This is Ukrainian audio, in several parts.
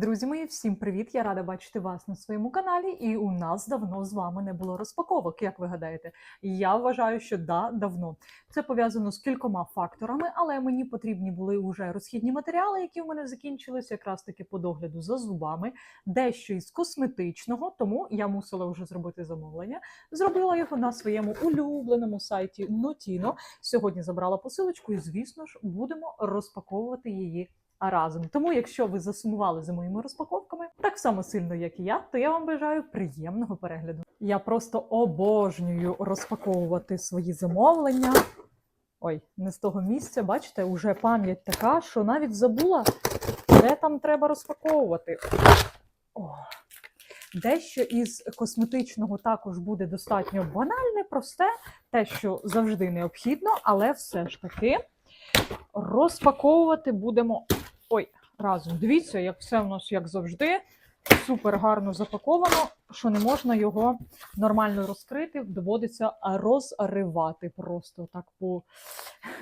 Друзі мої, всім привіт! Я рада бачити вас на своєму каналі. І у нас давно з вами не було розпаковок, як ви гадаєте. Я вважаю, що да, давно. Це пов'язано з кількома факторами, але мені потрібні були вже розхідні матеріали, які в мене закінчилися якраз таки по догляду за зубами, дещо із косметичного, тому я мусила вже зробити замовлення. Зробила його на своєму улюбленому сайті Notino. Сьогодні забрала посилочку, і звісно ж будемо розпаковувати її разом. Тому, якщо ви засумували за моїми розпаковками, так само сильно, як і я, то я вам бажаю приємного перегляду. Я просто обожнюю розпаковувати свої замовлення. Ой, не з того місця, бачите, уже пам'ять така, що навіть забула, де там треба розпаковувати. О. Дещо із косметичного також буде достатньо банальне, просте, те, що завжди необхідно, але все ж таки розпаковувати будемо ой, разом. Дивіться, як все в нас, як завжди, супер гарно запаковано, що не можна його нормально розкрити, доводиться розривати просто так по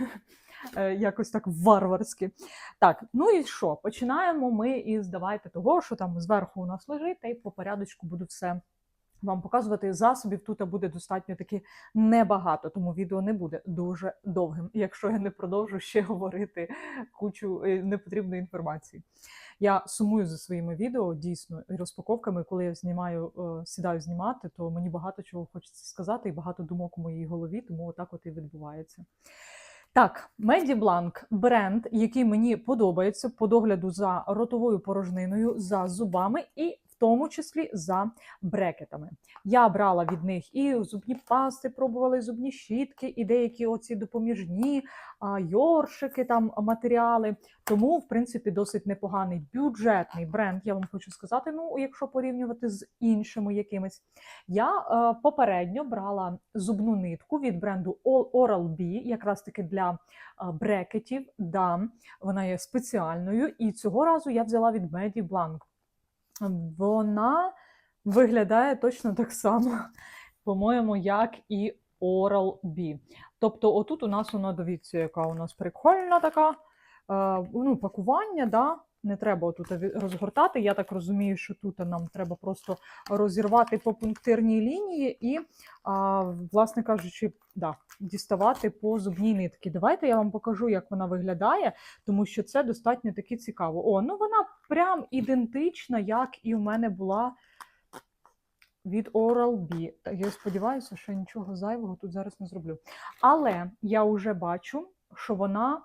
е, якось так варварськи. Так, ну і що? Починаємо ми із давайте того, що там зверху у нас лежить, та й по порядочку буду все вам показувати засобів тут буде достатньо таки небагато, тому відео не буде дуже довгим, якщо я не продовжу ще говорити кучу е, непотрібної інформації. Я сумую за своїми відео дійсно і розпаковками. Коли я знімаю, е, сідаю знімати, то мені багато чого хочеться сказати, і багато думок у моїй голові, тому отак от і відбувається. Так, Медібланк бренд, який мені подобається по догляду за ротовою порожниною, за зубами і тому числі за брекетами. Я брала від них і зубні пасти, пробувала і зубні щітки, і деякі оці допоміжні йоршики, там матеріали. Тому, в принципі, досить непоганий бюджетний бренд. Я вам хочу сказати. Ну, якщо порівнювати з іншими якимись, я е, попередньо брала зубну нитку від бренду Oral-B, якраз таки для брекетів. Да, Вона є спеціальною. І цього разу я взяла від Medi Blanc вона виглядає точно так само, по-моєму, як і Oral-B. Тобто, отут у нас вона, дивіться, яка у нас прикольна така е, ну, пакування. да, Не треба тут розгортати. Я так розумію, що тут нам треба просто розірвати по пунктирній лінії і, а, власне кажучи, да, діставати по зубній нитки. Давайте я вам покажу, як вона виглядає, тому що це достатньо таки цікаво. О, ну вона прям ідентична, як і в мене була від Oral-B. Я сподіваюся, що нічого зайвого тут зараз не зроблю. Але я вже бачу, що вона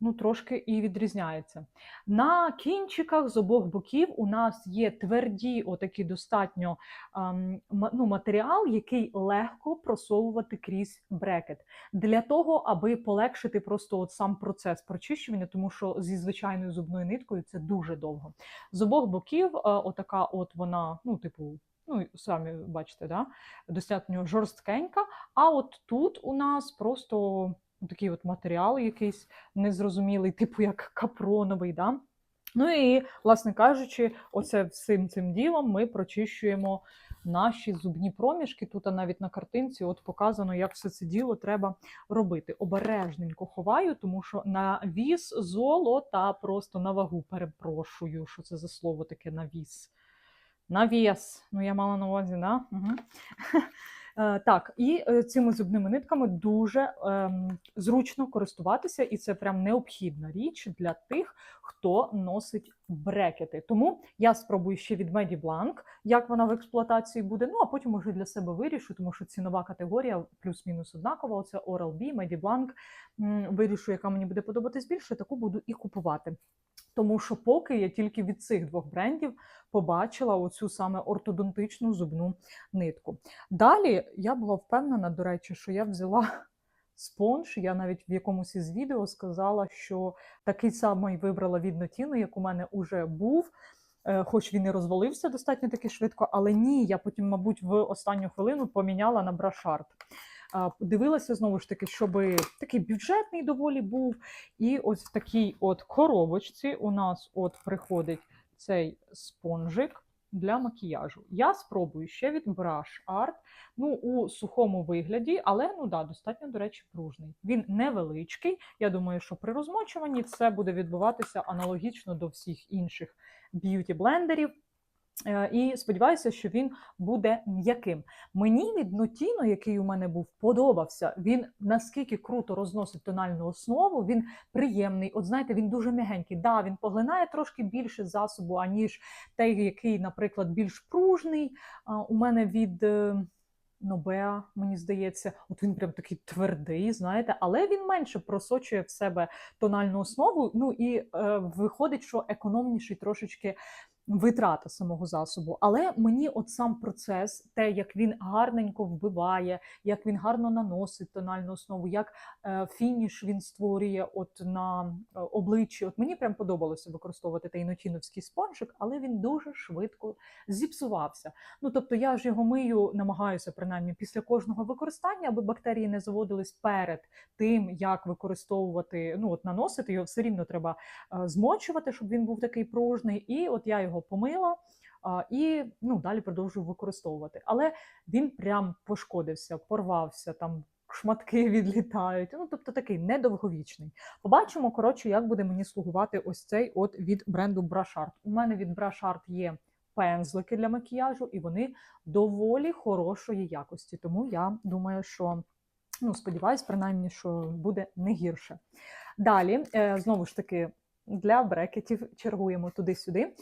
ну, трошки і відрізняється. На кінчиках з обох боків у нас є тверді, отакі достатньо ем, ну, матеріал, який легко просовувати крізь брекет. Для того, аби полегшити просто от сам процес прочищування, тому що зі звичайною зубною ниткою це дуже довго. З обох боків, е, отака от вона, ну, типу. Ну, самі бачите, да? достатньо жорсткенька. А от тут у нас просто такий от матеріал якийсь незрозумілий, типу як капроновий. Да? Ну і, власне кажучи, оце всім цим ділом ми прочищуємо наші зубні проміжки. Тут а навіть на картинці от показано, як все це діло треба робити. Обережненько ховаю, тому що на віз золота просто на вагу перепрошую, що це за слово таке навіс. Навіс. Ну, я мала на увазі, да? Угу. Е, так, і е, цими зубними нитками дуже ем, зручно користуватися, і це прям необхідна річ для тих, хто носить брекети. Тому я спробую ще від Mediblanc, як вона в експлуатації буде. Ну а потім уже для себе вирішу, тому що цінова категорія плюс-мінус однакова. Оце Oral-B, Mediblanc. Вирішу, яка мені буде подобатись більше, таку буду і купувати. Тому що поки я тільки від цих двох брендів побачила оцю саме ортодонтичну зубну нитку. Далі я була впевнена, до речі, що я взяла спонж. Я навіть в якомусь із відео сказала, що такий самий вибрала від Notino, як у мене вже був. Е, хоч він і розвалився достатньо таки швидко, але ні, я потім, мабуть, в останню хвилину поміняла на брашард. Дивилася знову ж таки, щоб такий бюджетний доволі був. І ось в такій от коробочці у нас от приходить цей спонжик. для макіяжу. Я спробую ще від Brush Art, ну, у сухому вигляді, але ну да, достатньо, до речі, пружний. Він невеличкий. Я думаю, що при розмочуванні це буде відбуватися аналогічно до всіх інших б'юті-блендерів. Е, І сподіваюся, що він буде м'яким. Мені від Notino, який у мене був, подобався. Він наскільки круто розносить тональну основу, він приємний. От знаєте, він дуже м'ягенький. Да, він поглинає трошки більше засобу, аніж той, який, наприклад, більш пружний. У мене від. е, Нобеа, мені здається, от він прям такий твердий, знаєте, але він менше просочує в себе тональну основу. Ну і е, виходить, що економніший трошечки витрата самого засобу. Але мені от сам процес, те, як він гарненько вбиває, як він гарно наносить тональну основу, як е, фініш він створює от на е, обличчі. От мені прям подобалося використовувати той нотіновський спонжик, але він дуже швидко зіпсувався. Ну тобто я ж його мию, намагаюся принаймні після кожного використання, аби бактерії не заводились перед тим, як використовувати, ну от наносити його, все рівно треба е, змочувати, щоб він був такий пружний. І от я його помила. І ну, далі продовжую використовувати. Але він прям пошкодився, порвався, там шматки відлітають. Ну, тобто такий недовговічний. Побачимо, коротше, як буде мені слугувати ось цей от від бренду Art. У мене від Art є пензлики для макіяжу, і вони доволі хорошої якості. Тому я думаю, що ну, сподіваюсь, принаймні, що буде не гірше. Далі, е, знову ж таки, для брекетів чергуємо туди-сюди.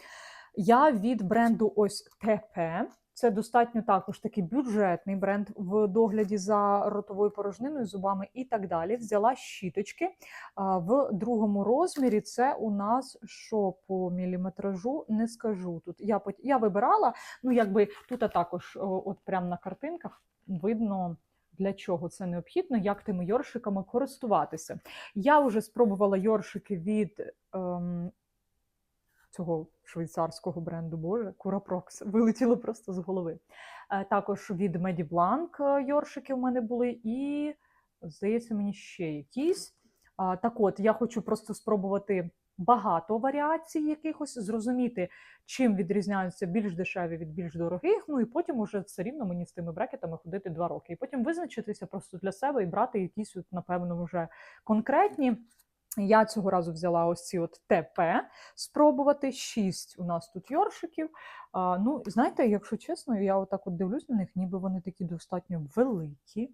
Я від бренду ось ТП. Це достатньо також такий бюджетний бренд в догляді за ротовою порожниною, зубами і так далі. Взяла щіточки в другому розмірі. Це у нас що по міліметражу, не скажу тут. Я я вибирала, ну якби тут також, от прямо на картинках, видно. Для чого це необхідно, як тими йоршиками користуватися. Я вже спробувала йоршики від ем, цього швейцарського бренду, боже, Курапрокс, вилетіло просто з голови. Е, Також від Mediblanc е, йоршики у мене були, і, здається, мені ще якісь. Так от, я хочу просто спробувати багато варіацій якихось, зрозуміти, чим відрізняються більш дешеві від більш дорогих. Ну і потім уже все рівно мені з тими брекетами ходити два роки. І потім визначитися просто для себе і брати якісь, от, напевно, вже конкретні. Я цього разу взяла ось ці от ТП спробувати. Шість у нас тут йоршиків. А, ну, знаєте, якщо чесно, я отак от дивлюсь на них, ніби вони такі достатньо великі.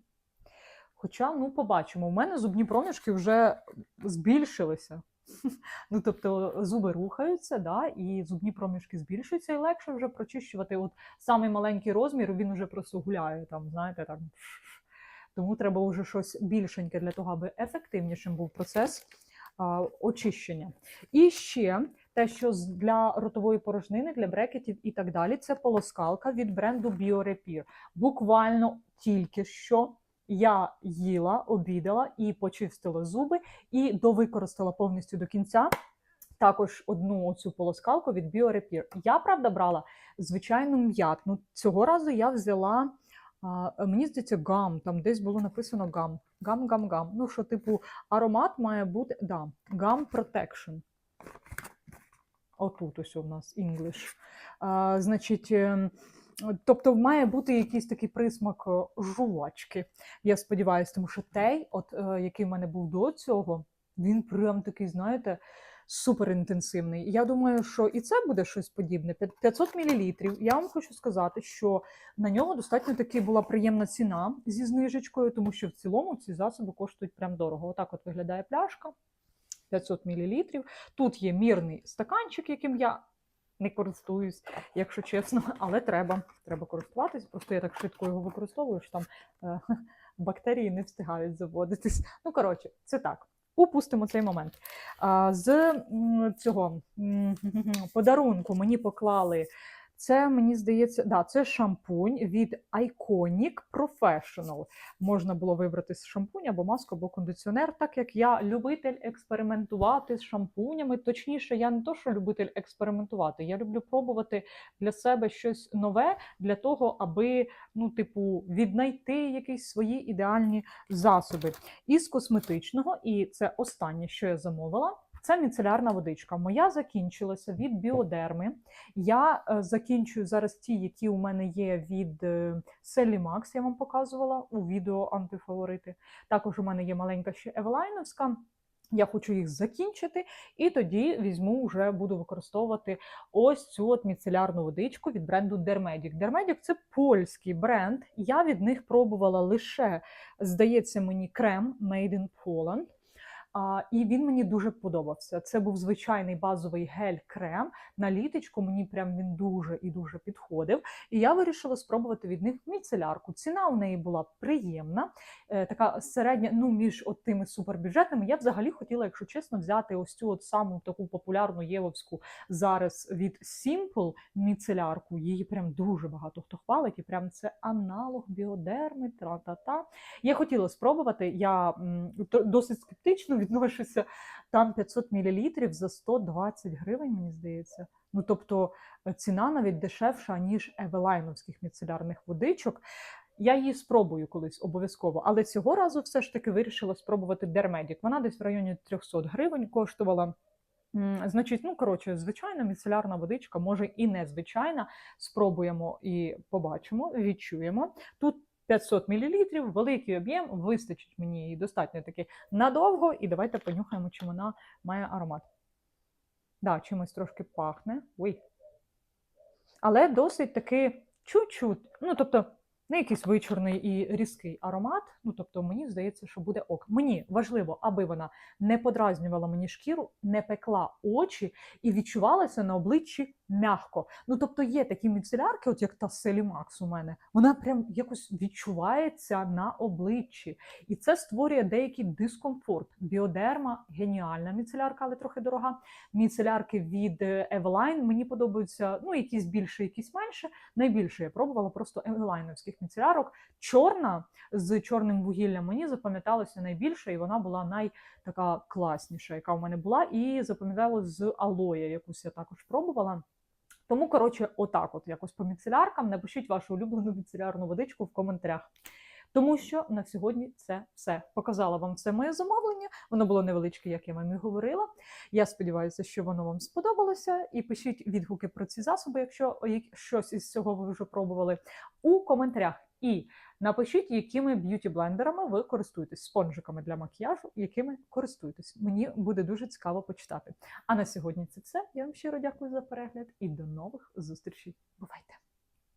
Хоча, ну, побачимо, у мене зубні проміжки вже збільшилися. Ну, тобто зуби рухаються, да, і зубні проміжки збільшуються, і легше вже прочищувати. От самий маленький розмір, він вже просто гуляє там, знаєте, там. Тому треба вже щось більшеньке для того, аби ефективнішим був процес очищення. І ще те, що для ротової порожнини, для брекетів і так далі, це полоскалка від бренду BioRepair. Буквально тільки що я їла, обідала і почистила зуби, і довикористала повністю до кінця. Також одну оцю полоскалку від BioRepair. Я правда брала звичайну м'ятну. Цього разу я взяла. А, мені здається, гам, там десь було написано гам. Гам, гам, гам. Ну, що, типу, аромат має бути. Да, гам Protection. Отут ось у нас English. Значить, ем, тобто має бути якийсь такий присмак е, жувачки. Я сподіваюся, тому що той, от, е, який в мене був до цього, він прям такий, знаєте, супер інтенсивний. Я думаю, що і це буде щось подібне. 500 мл. Я вам хочу сказати, що на нього достатньо таки була приємна ціна зі знижечкою, тому що в цілому ці засоби коштують прям дорого. Отак от виглядає пляшка 500 мл. Тут є мірний стаканчик, яким я не користуюсь, якщо чесно, але треба. Треба користуватись. Просто я так швидко його використовую, що там е, бактерії не встигають заводитись. Ну, коротше, це так. Упустимо цей момент. З цього подарунку мені поклали. Це мені здається, да, це шампунь від Iconic Professional. Можна було вибрати з шампунь або маску, або кондиціонер. Так як я любитель експериментувати з шампунями. Точніше, я не то, що любитель експериментувати. Я люблю пробувати для себе щось нове для того, аби ну, типу, віднайти якісь свої ідеальні засоби із косметичного, і це останнє, що я замовила. Це міцелярна водичка. Моя закінчилася від біодерми. Я е, закінчую зараз ті, які у мене є від е, Селі Макс, я вам показувала у відео антифаворити. Також у мене є маленька ще Евелайновська. Я хочу їх закінчити, і тоді візьму вже буду використовувати ось цю от міцелярну водичку від бренду Dermedic. Dermedic – це польський бренд. Я від них пробувала лише, здається, мені крем Made in Poland. І він мені дуже подобався. Це був звичайний базовий гель-крем. На літочку мені прям він дуже і дуже підходив. І я вирішила спробувати від них міцелярку. Ціна у неї була приємна, е, така середня, ну між от тими супербюджетними. Я взагалі хотіла, якщо чесно, взяти ось цю от саму таку популярну євовську зараз від Simple міцелярку. Її прям дуже багато хто хвалить, і прям це аналог біодерми, тра-та-та. Я хотіла спробувати. Я досить скептично відношуся. Там 500 мл за 120 гривень, мені здається. Ну тобто е, ціна навіть дешевша, ніж евелайновських міцелярних водичок. Я її спробую колись обов'язково, але цього разу все ж таки вирішила спробувати Dermedic. Вона десь в районі 300 гривень коштувала. Значить, ну коротше, звичайна міцелярна водичка, може і незвичайна. Спробуємо і побачимо, відчуємо. Тут 500 мл, великий об'єм, вистачить мені її достатньо таки надовго. І давайте понюхаємо, чи вона має аромат. Да, чимось трошки пахне. Ой. Але досить таки чуть-чуть. Ну, тобто, не якийсь вичорний і різкий аромат. Ну, тобто, мені здається, що буде ок. Мені важливо, аби вона не подразнювала мені шкіру, не пекла очі і відчувалася на обличчі м'яко. Ну, тобто, є такі міцелярки, от як та Селімакс у мене, вона прям якось відчувається на обличчі. І це створює деякий дискомфорт. Біодерма геніальна міцелярка, але трохи дорога. Міцелярки від е, Eveline мені подобаються, ну, якісь більше, якісь менше. Найбільше я пробувала просто евелайновських міцелярок. Чорна з чорним вугіллям мені запам'яталася найбільше, і вона була найтака класніша, яка в мене була. І запам'яталась з алоя, якусь я також пробувала. Тому, коротше, отак, от якось по міцеляркам. Напишіть вашу улюблену міцелярну водичку в коментарях. Тому що на сьогодні це все. Показала вам все моє замовлення. Воно було невеличке, як я вам і говорила. Я сподіваюся, що воно вам сподобалося. І пишіть відгуки про ці засоби, якщо щось із цього ви вже пробували у коментарях. І напишіть, якими б'юті-блендерами ви користуєтесь, спонжиками для макіяжу, якими користуєтесь. Мені буде дуже цікаво почитати. А на сьогодні це все. Я вам щиро дякую за перегляд і до нових зустрічей. Бувайте!